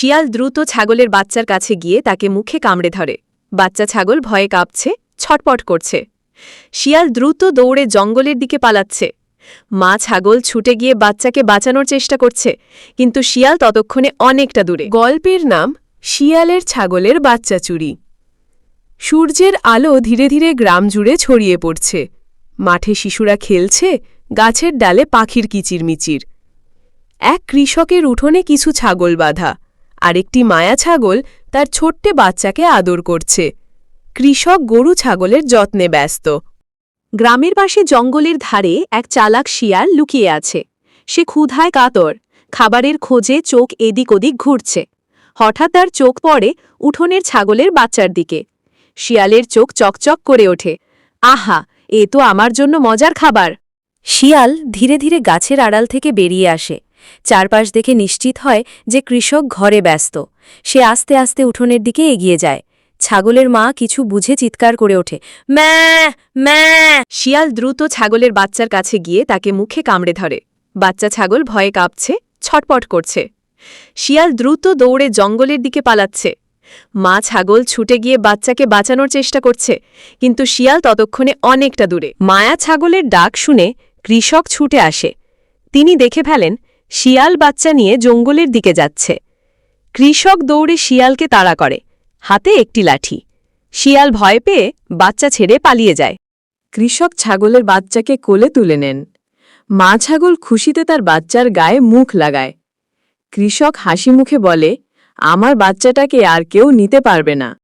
শিয়াল দ্রুত ছাগলের বাচ্চার কাছে গিয়ে তাকে মুখে কামড়ে ধরে। বাচ্চা ছাগল ভয়ে কাঁপছে, ছটপট করছে। শিয়াল দ্রুত দৌড়ে জঙ্গলের দিকে পালাচ্ছে। মা ছাগল ছুটে গিয়ে বাচ্চাকে বাঁচানোর চেষ্টা করছে, কিন্তু শিয়াল ততক্ষণে অনেকটা দূরে। গল্পের নাম, শিয়ালের ছাগলের বাচ্চা চুরি। সূর্যের আলো ধীরে ধীরে গ্রাম জুড়ে ছড়িয়ে পড়ছে। মাঠে শিশুরা খেলছে, গাছের ডালে পাখির কিচিরমিচির। এক কৃষকের উঠোনে কিছু ছাগল বাঁধা। আরেকটি মায়া ছাগল তার ছোট্টে বাচ্চাকে আদর করছে। কৃষক গরু ছাগলের যত্নে ব্যস্ত। গ্রামের পাশে জঙ্গলের ধারে এক চালাক শিয়াল লুকিয়ে আছে। সে ক্ষুধায় কাতর। খাবারের খোঁজে চোখ এদিক ওদিক ঘুরছে। হঠাৎ তার চোখ পড়ে উঠোনের ছাগলের বাচ্চার দিকে। শিয়ালের চোখ চকচক করে ওঠে। আহা, এ তো আমার জন্য মজার খাবার। শিয়াল ধীরে ধীরে গাছের আড়াল থেকে বেরিয়ে আসে। চারপাশ দেখে নিশ্চিত হয় যে কৃষক ঘরে ব্যস্ত। সে আস্তে আস্তে উঠোনের দিকে এগিয়ে যায়। ছাগলের মা কিছু বুঝে চিৎকার করে ওঠে ম্যা ম্যা শিয়াল দ্রুত ছাগলের বাচ্চার কাছে গিয়ে তাকে মুখে কামড়ে ধরে। বাচ্চা ছাগল ভয়ে কাঁপছে, ছটপট করছে। শিয়াল দ্রুত দৌড়ে জঙ্গলের দিকে পালাচ্ছে। মা ছাগল ছুটে গিয়ে বাচ্চাকে বাঁচানোর চেষ্টা করছে, কিন্তু শিয়াল ততক্ষণে অনেকটা দূরে। মায়া ছাগলের ডাক শুনে কৃষক ছুটে আসে। তিনি দেখে ফেলেন শিয়াল বাচ্চা নিয়ে জঙ্গলের দিকে যাচ্ছে। কৃষক দৌড়ে শিয়ালকে তাড়া করে। হাতে একটি লাঠি। শিয়াল ভয় পেয়ে বাচ্চা ছেড়ে পালিয়ে যায়। কৃষক ছাগলের বাচ্চাকে কোলে তুলে নেন। মা ছাগল খুশিতে তার বাচ্চার গায়ে মুখ লাগায়। কৃষক হাসি মুখে বলে, আমার বাচ্চাটাকে আর কেউ নিতে পারবে না।